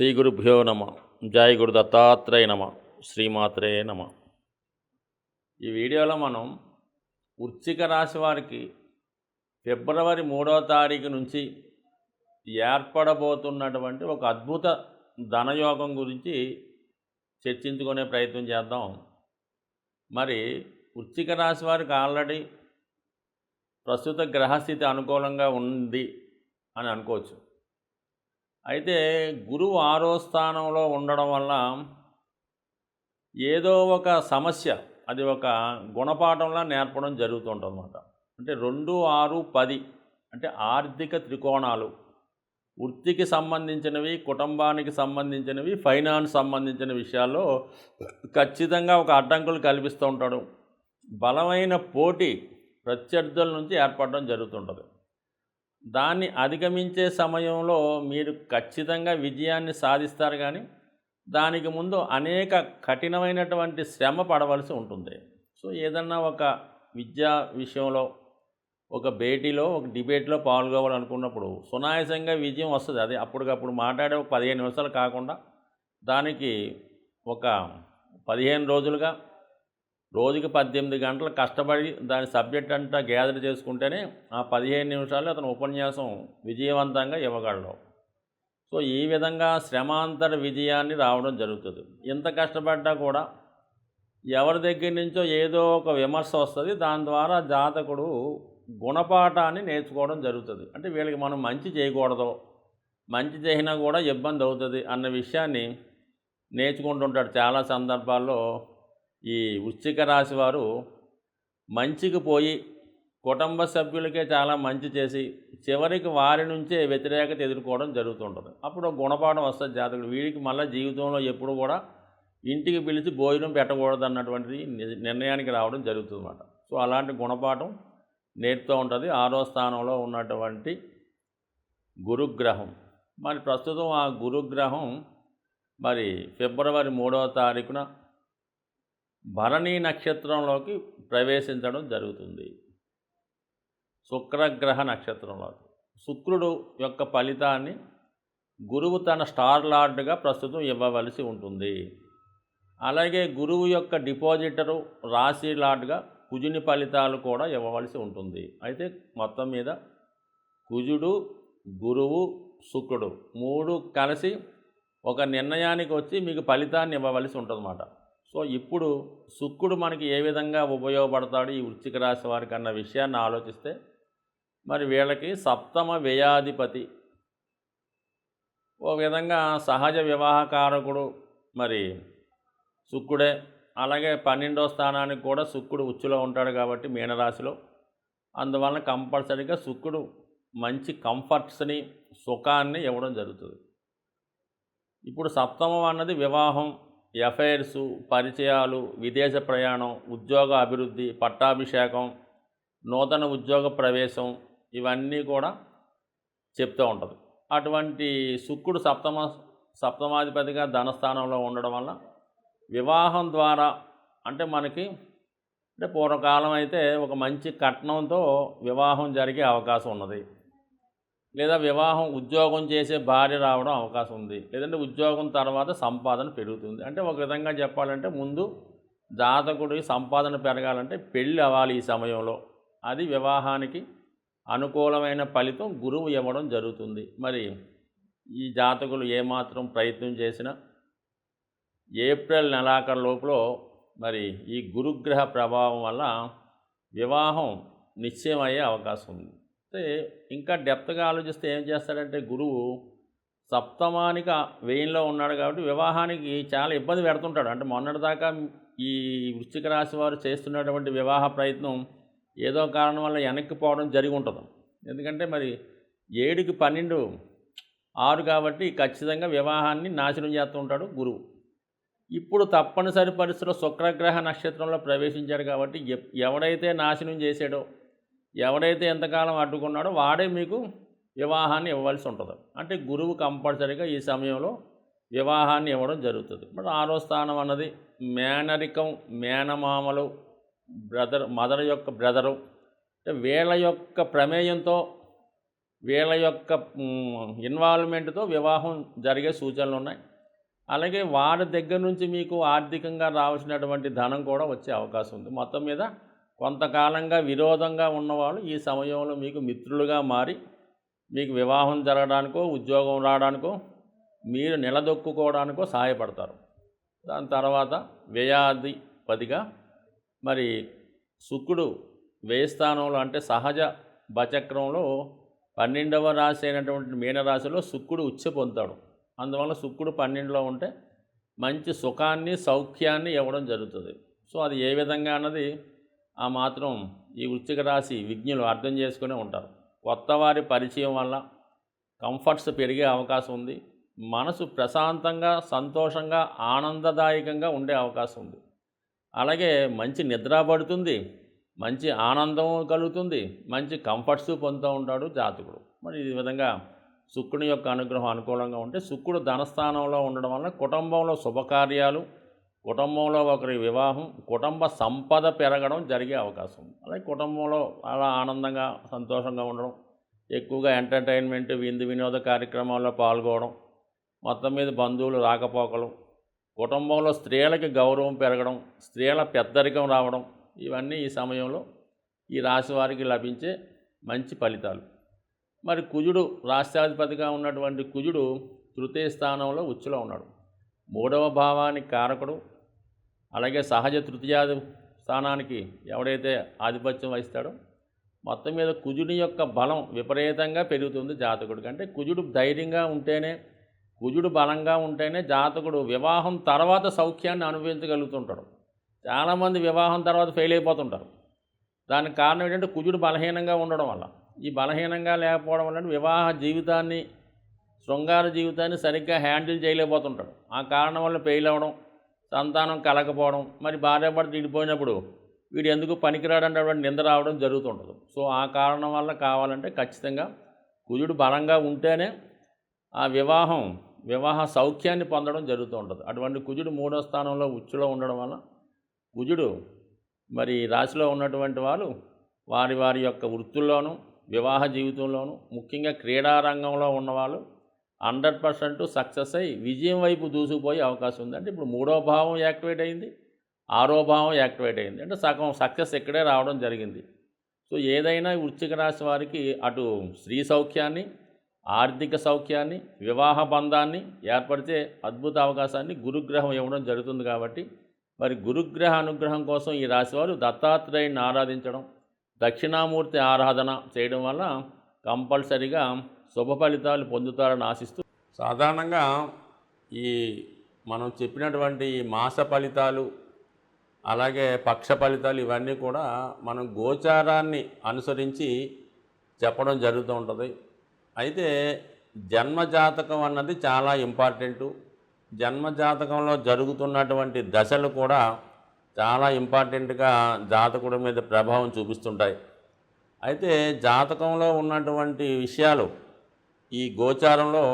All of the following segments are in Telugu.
శ్రీ గురుభ్యో నమ. జాయ్ గురు దత్తాత్రేయ నమ. శ్రీమాత్రే నమ. ఈ వీడియోలో మనం వృశ్చిక రాశి వారికి ఫిబ్రవరి మూడవ తారీఖు నుంచి ఏర్పడబోతున్నటువంటి ఒక అద్భుత ధనయోగం గురించి చర్చించుకునే ప్రయత్నం చేద్దాం. మరి వృశ్చిక రాశి వారికి ఆల్రెడీ ప్రస్తుత గ్రహస్థితి అనుకూలంగా ఉంది అని అనుకోవచ్చు. అయితే గురువు ఆరో స్థానంలో ఉండడం వల్ల ఏదో ఒక సమస్య అది ఒక గుణపాఠంలా నేర్పడం జరుగుతుంటుందన్నమాట అంటే రెండు ఆరు పది అంటే ఆర్థిక త్రికోణాలు. వృత్తికి సంబంధించినవి కుటుంబానికి సంబంధించినవి ఫైనాన్స్ సంబంధించిన విషయాల్లో ఖచ్చితంగా ఒక అడ్డంకులు కల్పిస్తూ ఉంటాడు. బలమైన పోటీ ప్రత్యర్థుల నుంచి ఏర్పడడం జరుగుతుంటుంది. దాన్ని అధిగమించే సమయంలో మీరు ఖచ్చితంగా విజయాన్ని సాధిస్తారు కానీ దానికి ముందు అనేక కఠినమైనటువంటి శ్రమ పడవలసి ఉంటుంది. సో ఏదన్నా ఒక విద్యా విషయంలో ఒక భేటీలో ఒక డిబేట్లో పాల్గొవాలనుకున్నప్పుడు సునాయాసంగా విజయం వస్తుంది. అది అప్పటికప్పుడు మాట్లాడే ఒక పదిహేను నిమిషాలు కాకుండా దానికి ఒక పదిహేను రోజులుగా రోజుకి పద్దెనిమిది గంటలు కష్టపడి దాని సబ్జెక్ట్ అంతా గ్యాదర్ చేసుకుంటేనే ఆ పదిహేను నిమిషాలు అతను ఉపన్యాసం విజయవంతంగా ఇవ్వగలడు. సో ఈ విధంగా శ్రమాంతర విజయాన్ని రావడం జరుగుతుంది. ఎంత కష్టపడ్డా కూడా ఎవరి దగ్గర నుంచో ఏదో ఒక విమర్శ వస్తుంది. దాని ద్వారా జాతకుడు గుణపాఠాన్ని నేర్చుకోవడం జరుగుతుంది. అంటే వీళ్ళకి మనం మంచి చేయకూడదు మంచి చేసినా కూడా ఇబ్బంది అవుతుంది అన్న విషయాన్ని నేర్చుకుంటుంటాడు. చాలా సందర్భాల్లో ఈ వృశ్చిక రాశి వారు మంచికి పోయి కుటుంబ సభ్యులకే చాలా మంచి చేసి చివరికి వారి నుంచే వ్యతిరేకత ఎదుర్కోవడం జరుగుతుంటుంది. అప్పుడు గుణపాఠం వస్తుంది జాతకుడు. వీడికి మళ్ళీ జీవితంలో ఎప్పుడు కూడా ఇంటికి పిలిచి భోజనం పెట్టకూడదు అన్నటువంటిది ని- నిర్ణయానికి రావడం జరుగుతుంది అన్నమాట సో అలాంటి గుణపాఠం నేర్పుతూ ఉంటుంది. ఆరో స్థానంలో ఉన్నటువంటి గురుగ్రహం. మరి ప్రస్తుతం ఆ గురుగ్రహం మరి ఫిబ్రవరి మూడవ తారీఖున భరణి నక్షత్రంలోకి ప్రవేశించడం జరుగుతుంది. శుక్రగ్రహ నక్షత్రంలోకి. శుక్రుడు యొక్క ఫలితాన్ని గురువు తన స్టార్ లార్డ్గా ప్రస్తుతం ఇవ్వవలసి ఉంటుంది. అలాగే గురువు యొక్క డిపాజిటరు రాశి లార్డ్గా కుజుని ఫలితాలు కూడా ఇవ్వవలసి ఉంటుంది. అయితే మొత్తం మీద కుజుడు గురువు శుక్రుడు మూడు కలిసి ఒక నిర్ణయానికి వచ్చి మీకు ఫలితాన్ని ఇవ్వవలసి ఉంటుందన్నమాట. సో ఇప్పుడు శుక్రుడు మనకి ఏ విధంగా ఉపయోగపడతాడు ఈ వృశ్చిక రాశి వారికి అన్న విషయాన్ని ఆలోచిస్తే మరి వీళ్ళకి సప్తమ వ్యయాధిపతి. ఓ విధంగా సహజ వివాహకారకుడు మరి శుక్రుడే. అలాగే పన్నెండో స్థానానికి కూడా శుక్రుడు ఉచ్చులో ఉంటాడు కాబట్టి మీనరాశిలో. అందువలన కంపల్సరీగా శుక్రుడు మంచి కంఫర్ట్స్ని సుఖాన్ని ఇవ్వడం జరుగుతుంది. ఇప్పుడు సప్తమం అన్నది వివాహం ఎఫైర్స్ పరిచయాలు విదేశ ప్రయాణం ఉద్యోగ అభివృద్ధి పట్టాభిషేకం నూతన ఉద్యోగ ప్రవేశం ఇవన్నీ కూడా చెప్తూ ఉంటుంది. అటువంటి శుక్రుడు సప్తమ సప్తమాధిపతిగా ధనస్థానంలో ఉండడం వల్ల వివాహం ద్వారా అంటే మనకి అంటే పూర్వకాలం అయితే ఒక మంచి కట్నంతో వివాహం జరిగే అవకాశం ఉన్నది. లేదా వివాహం ఉద్యోగం చేసే భార్య రావడం అవకాశం ఉంది. లేదంటే ఉద్యోగం తర్వాత సంపాదన పెరుగుతుంది. అంటే ఒక విధంగా చెప్పాలంటే ముందు జాతకుడి సంపాదన పెరగాలంటే పెళ్ళి అవ్వాలి ఈ సమయంలో. అది వివాహానికి అనుకూలమైన ఫలితం గురువు ఇవ్వడం జరుగుతుంది. మరి ఈ జాతకులు ఏమాత్రం ప్రయత్నం చేసినా ఏప్రిల్ నెలాఖరు లోపల మరి ఈ గురుగ్రహ ప్రభావం వల్ల వివాహం నిశ్చయమయ్యే అవకాశం ఉంది. అయితే ఇంకా డెప్త్గా ఆలోచిస్తే ఏం చేస్తాడంటే గురువు సప్తమానిక వెయ్యిలో ఉన్నాడు కాబట్టి వివాహానికి చాలా ఇబ్బంది పెడుతుంటాడు. అంటే మొన్నటిదాకా ఈ వృశ్చిక రాశి వారు చేస్తున్నటువంటి వివాహ ప్రయత్నం ఏదో కారణం వల్ల వెనక్కి పోవడం జరిగి ఉంటుంది. ఎందుకంటే మరి ఏడుకి పన్నెండు ఆరు కాబట్టి ఖచ్చితంగా వివాహాన్ని నాశనం చేస్తూ ఉంటాడు గురువు. ఇప్పుడు తప్పనిసరి పరిస్థితిలో శుక్రగ్రహ నక్షత్రంలో ప్రవేశించాడు కాబట్టి ఎవడైతే నాశనం చేశాడో ఎవడైతే ఎంతకాలం అడ్డుకున్నాడో వాడే మీకు వివాహాన్ని ఇవ్వవలసి ఉంటుంది. అంటే గురువు కంపల్సరీగా ఈ సమయంలో వివాహాన్ని ఇవ్వడం జరుగుతుంది. మరి ఆరో స్థానం అన్నది మేనరికం మేనమామలు బ్రదర్ మదర్ యొక్క బ్రదరు అంటే వీళ్ళ యొక్క ప్రమేయంతో వీళ్ళ యొక్క ఇన్వాల్వ్మెంట్తో వివాహం జరిగే సూచనలు ఉన్నాయి. అలాగే వారి దగ్గర నుంచి మీకు ఆర్థికంగా రావాల్సినటువంటి ధనం కూడా వచ్చే అవకాశం ఉంది. మొత్తం మీద కొంతకాలంగా విరోధంగా ఉన్నవాళ్ళు ఈ సమయంలో మీకు మిత్రులుగా మారి మీకు వివాహం జరగడానికో ఉద్యోగం రావడానికో మీరు నిలదొక్కుకోవడానికో సహాయపడతారు. దాని తర్వాత వ్యయాధిపతిగా మరి శుక్రుడు వ్యయస్థానంలో అంటే సహజ బచక్రంలో పన్నెండవ రాశి అయినటువంటి మీనరాశిలో శుక్రుడు ఉచ్చ పొందుతాడు. అందువల్ల శుక్రుడు పన్నెండులో ఉంటే మంచి సుఖాన్ని సౌఖ్యాన్ని ఇవ్వడం జరుగుతుంది. సో అది ఏ విధంగా అన్నది ఆ మాత్రం ఈ వృశ్చిక రాశి విజ్ఞులు అర్థం చేసుకునే ఉంటారు. కొత్త వారి పరిచయం వల్ల కంఫర్ట్స్ పెరిగే అవకాశం ఉంది. మనసు ప్రశాంతంగా సంతోషంగా ఆనందదాయకంగా ఉండే అవకాశం ఉంది. అలాగే మంచి నిద్ర పడుతుంది మంచి ఆనందం కలుగుతుంది మంచి కంఫర్ట్స్ పొందుతూ ఉంటాడు జాతకుడు. మరి ఈ విధంగా శుక్రుని యొక్క అనుగ్రహం అనుకూలంగా ఉంటే శుక్రుడు ధనస్థానంలో ఉండడం వల్ల కుటుంబంలో శుభకార్యాలు కుటుంబంలో ఒకరి వివాహం కుటుంబ సంపద పెరగడం జరిగే అవకాశం. అలాగే కుటుంబంలో అలా ఆనందంగా సంతోషంగా ఉండడం ఎక్కువగా ఎంటర్టైన్మెంట్ విందు వినోద కార్యక్రమాల్లో పాల్గొనడం మొత్తం మీద బంధువులు రాకపోకలు కుటుంబంలో స్త్రీలకి గౌరవం పెరగడం స్త్రీల పెద్దరికం రావడం ఇవన్నీ ఈ సమయంలో ఈ రాశి వారికి లభించే మంచి ఫలితాలు. మరి కుజుడు రాష్ట్రాధిపతిగా ఉన్నటువంటి కుజుడు తృతీయ స్థానంలో ఉచ్చులో ఉన్నాడు. మూడవ భావానికి కారకుడు అలాగే సహజ తృతీయాది స్థానానికి ఎవడైతే ఆధిపత్యం వహిస్తాడో మొత్తం మీద కుజుని యొక్క బలం విపరీతంగా పెరుగుతుంది జాతకుడికి. అంటే కుజుడు ధైర్యంగా ఉంటేనే కుజుడు బలంగా ఉంటేనే జాతకుడు వివాహం తర్వాత సౌఖ్యాన్ని అనుభవించగలుగుతుంటాడు. చాలామంది వివాహం తర్వాత ఫెయిల్ అయిపోతుంటారు. దానికి కారణం ఏంటంటే కుజుడు బలహీనంగా ఉండడం వల్ల. ఈ బలహీనంగా లేకపోవడం వల్ల వివాహ జీవితాన్ని శృంగార జీవితాన్ని సరిగ్గా హ్యాండిల్ చేయలేకపోతుంటాడు. ఆ కారణం వల్ల ఫెయిల్ అవ్వడం సంతానం కలకపోవడం మరి భార్యాభర్త విడిపోయినప్పుడు వీడు ఎందుకు పనికిరాడన్నటువంటి నింద రావడం జరుగుతుంటుంది. సో ఆ కారణం వల్ల కావాలంటే ఖచ్చితంగా కుజుడు బలంగా ఉంటేనే ఆ వివాహం వివాహ సౌఖ్యాన్ని పొందడం జరుగుతూ ఉంటుంది అటువంటి కుజుడు మూడో స్థానంలో ఉచ్చులో ఉండడం వల్ల కుజుడు మరి రాశిలో ఉన్నటువంటి వాళ్ళు వారి వారి యొక్క వృత్తుల్లోనూ వివాహ జీవితంలోనూ ముఖ్యంగా క్రీడారంగంలో ఉన్నవాళ్ళు హండ్రెడ్ పర్సెంట్ సక్సెస్ అయ్యి విజయం వైపు దూసుకుపోయే అవకాశం ఉంది. అంటే ఇప్పుడు మూడో భావం యాక్టివేట్ అయింది ఆరో భావం యాక్టివేట్ అయింది. అంటే సగం సక్సెస్ ఇక్కడే రావడం జరిగింది. సో ఏదైనా వృశ్చిక రాశి వారికి అటు స్త్రీ సౌఖ్యాన్ని ఆర్థిక సౌఖ్యాన్ని వివాహ బంధాన్ని ఏర్పరిచే అద్భుత అవకాశాన్ని గురుగ్రహం ఇవ్వడం జరుగుతుంది కాబట్టి మరి గురుగ్రహ అనుగ్రహం కోసం ఈ రాశివారు దత్తాత్రేయుని ఆరాధించడం దక్షిణామూర్తి ఆరాధన చేయడం వల్ల కంపల్సరిగా శుభ ఫలితాలు పొందుతారని ఆశిస్తూ సాధారణంగా ఈ మనం చెప్పినటువంటి మాస ఫలితాలు అలాగే పక్ష ఫలితాలు ఇవన్నీ కూడా మనం గోచారాన్ని అనుసరించి చెప్పడం జరుగుతూ ఉంటుంది. అయితే జన్మజాతకం అన్నది చాలా ఇంపార్టెంటు. జన్మజాతకంలో జరుగుతున్నటువంటి దశలు కూడా చాలా ఇంపార్టెంట్గా జాతకుడి మీద ప్రభావం చూపిస్తుంటాయి. అయితే జాతకంలో ఉన్నటువంటి విషయాలు ఈ గోచారంలో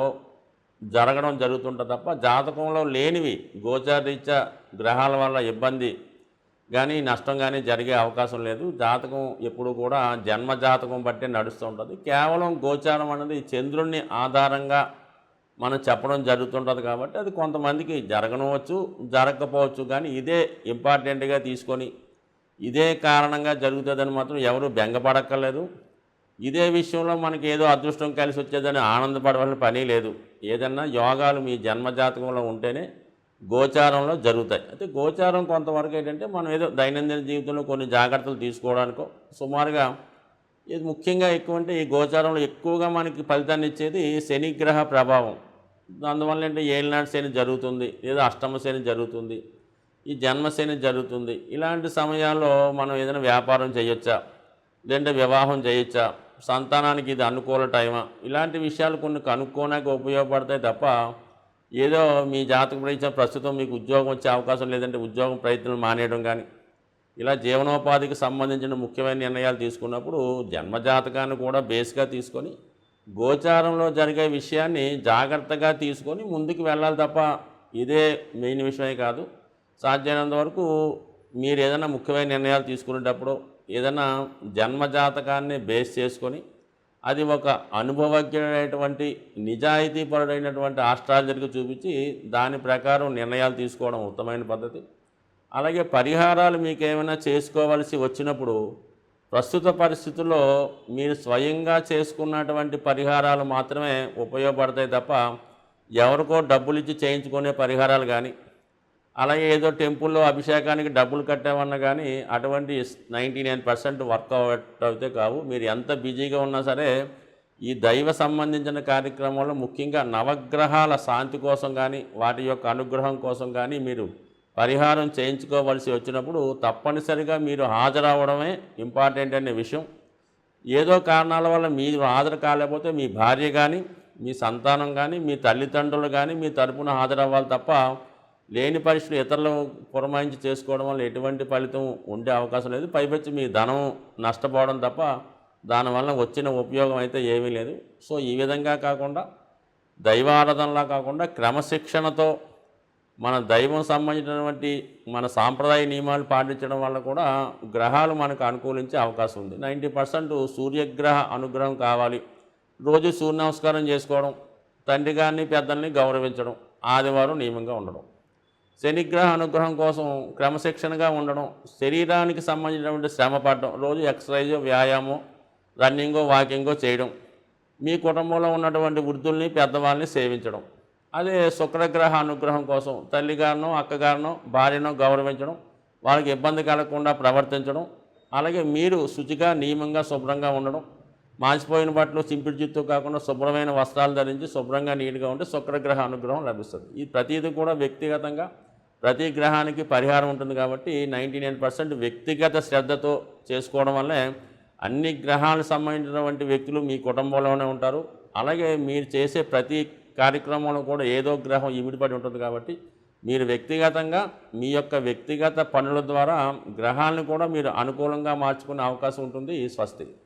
జరగడం జరుగుతుంటుంది తప్ప జాతకంలో లేనివి గోచారరీత్యా గ్రహాల వల్ల ఇబ్బంది కానీ నష్టం కానీ జరిగే అవకాశం లేదు. జాతకం ఎప్పుడు కూడా జన్మ జాతకం బట్టే నడుస్తూ ఉంటుంది కేవలం గోచారం అనేది చంద్రుణ్ణి ఆధారంగా మనం చెప్పడం జరుగుతుంటుంది కాబట్టి అది కొంతమందికి జరగనవచ్చు జరగకపోవచ్చు కానీ ఇదే ఇంపార్టెంట్గా తీసుకొని ఇదే కారణంగా జరుగుతుందని మాత్రం ఎవరు బెంగపడక్కర్లేదు. ఇదే విషయంలో మనకి ఏదో అదృష్టం కలిసి వచ్చేదని ఆనందపడవలసిన పని లేదు. ఏదన్నా యోగాలు మీ జన్మజాతకంలో ఉంటేనే గోచారంలో జరుగుతాయి. అయితే గోచారం కొంతవరకు ఏంటంటే మనం ఏదో దైనందిన జీవితంలో కొన్ని జాగ్రత్తలు తీసుకోవడానికో సుమారుగా ఇది ముఖ్యంగా ఎక్కువ అంటే ఈ గోచారంలో ఎక్కువగా మనకి ఫలితాన్ని ఇచ్చేది శనిగ్రహ ప్రభావం. అందువల్ల ఏంటంటే ఏలినాటి శని జరుగుతుంది లేదా అష్టమ శని జరుగుతుంది ఈ జన్మశని జరుగుతుంది. ఇలాంటి సమయాల్లో మనం ఏదైనా వ్యాపారం చేయొచ్చా? లేదంటే వివాహం చేయొచ్చా? సంతానానికి ఇది అనుకూల టైమా? ఇలాంటి విషయాలు కొన్ని కనుక్కోడానికి ఉపయోగపడతాయి తప్ప ఏదో మీ జాతక ప్రయత్నం ప్రస్తుతం మీకు ఉద్యోగం వచ్చే అవకాశం లేదంటే ఉద్యోగం ప్రయత్నం మానేయడం కానీ ఇలా జీవనోపాధికి సంబంధించిన ముఖ్యమైన నిర్ణయాలు తీసుకున్నప్పుడు జన్మజాతకాన్ని కూడా బేస్గా తీసుకొని గోచారంలో జరిగే విషయాన్ని జాగ్రత్తగా తీసుకొని ముందుకు వెళ్ళాలి తప్ప ఇదే మెయిన్ విషయమే కాదు. సాధ్యమైనంత వరకు మీరు ఏదైనా ముఖ్యమైన నిర్ణయాలు తీసుకునేటప్పుడు ఏదైనా జన్మజాతకాన్ని బేస్ చేసుకొని అది ఒక అనుభవజ్ఞుడైనటువంటి నిజాయితీపరుడైనటువంటి ఆస్ట్రాలజర్కి చూపించి దాని ప్రకారం నిర్ణయాలు తీసుకోవడం ఉత్తమైన పద్ధతి. అలాగే పరిహారాలు మీకు ఏమైనా చేసుకోవలసి వచ్చినప్పుడు ప్రస్తుత పరిస్థితుల్లో మీరు స్వయంగా చేసుకున్నటువంటి పరిహారాలు మాత్రమే ఉపయోగపడతాయి తప్ప ఎవరికో డబ్బులు ఇచ్చి చేయించుకునే పరిహారాలు కానీ అలాగే ఏదో టెంపుల్లో అభిషేకానికి డబ్బులు కట్టామన్నా కానీ అటువంటి నైంటీ నైన్ పర్సెంట్ వర్కౌట్ అయితే కావు. మీరు ఎంత బిజీగా ఉన్నా సరే ఈ దైవ సంబంధించిన కార్యక్రమంలో ముఖ్యంగా నవగ్రహాల శాంతి కోసం కానీ వాటి యొక్క అనుగ్రహం కోసం కానీ మీరు పరిహారం చేయించుకోవలసి వచ్చినప్పుడు తప్పనిసరిగా మీరు హాజరవడమే ఇంపార్టెంట్ అనే విషయం. ఏదో కారణాల వల్ల మీరు హాజరు కాలేకపోతే మీ భార్య కానీ మీ సంతానం కానీ మీ తల్లిదండ్రులు కానీ మీ తరపున హాజరవ్వాలి తప్ప లేని పరిస్థితులు ఇతరులు పురమాయించి చేసుకోవడం వల్ల ఎటువంటి ఫలితం ఉండే అవకాశం లేదు. పైపెచ్చి మీ ధనం నష్టపోవడం తప్ప దానివల్ల వచ్చిన ఉపయోగం అయితే ఏమీ లేదు. సో ఈ విధంగా కాకుండా దైవారాధనలా కాకుండా క్రమశిక్షణతో మన దైవం సంబంధించినటువంటి మన సాంప్రదాయ నియమాలు పాటించడం వల్ల కూడా గ్రహాలు మనకు అనుకూలించే అవకాశం ఉంది. నైంటీ పర్సెంట్ సూర్యగ్రహ అనుగ్రహం కావాలి. రోజు సూర్య నమస్కారం చేసుకోవడం తండ్రి గారిని పెద్దల్ని గౌరవించడం ఆదివారం నియమంగా ఉండడం. శనిగ్రహ అనుగ్రహం కోసం క్రమశిక్షణగా ఉండడం శరీరానికి సంబంధించినటువంటి శ్రమ పడడం రోజు ఎక్సర్సైజ్ వ్యాయామం రన్నింగో వాకింగో చేయడం మీ కుటుంబంలో ఉన్నటువంటి వృద్ధుల్ని పెద్దవాళ్ళని సేవించడం. అదే శుక్రగ్రహ అనుగ్రహం కోసం తల్లిగారినో అక్కగారినో భార్యనో గౌరవించడం వాళ్ళకి ఇబ్బంది కలగకుండా ప్రవర్తించడం అలాగే మీరు శుచిగా నియమంగా శుభ్రంగా ఉండడం మాసిపోయిన బట్టలు చింపిడి జుత్తు కాకుండా శుభ్రమైన వస్త్రాలు ధరించి శుభ్రంగా నీట్గా ఉంటే శుక్రగ్రహ అనుగ్రహం లభిస్తుంది. ఈ ప్రతీది కూడా వ్యక్తిగతంగా ప్రతి గ్రహానికి పరిహారం ఉంటుంది కాబట్టి నైంటీ నైన్ పర్సెంట్ వ్యక్తిగత శ్రద్ధతో చేసుకోవడం వల్లే అన్ని గ్రహాలకు సంబంధించినటువంటి వ్యక్తులు మీ కుటుంబంలోనే ఉంటారు. అలాగే మీరు చేసే ప్రతి కార్యక్రమంలో కూడా ఏదో గ్రహం ఇమిడిపడి ఉంటుంది కాబట్టి మీరు వ్యక్తిగతంగా మీ యొక్క వ్యక్తిగత పనుల ద్వారా గ్రహాలను కూడా మీరు అనుకూలంగా మార్చుకునే అవకాశం ఉంటుంది. ఈ స్వస్తి.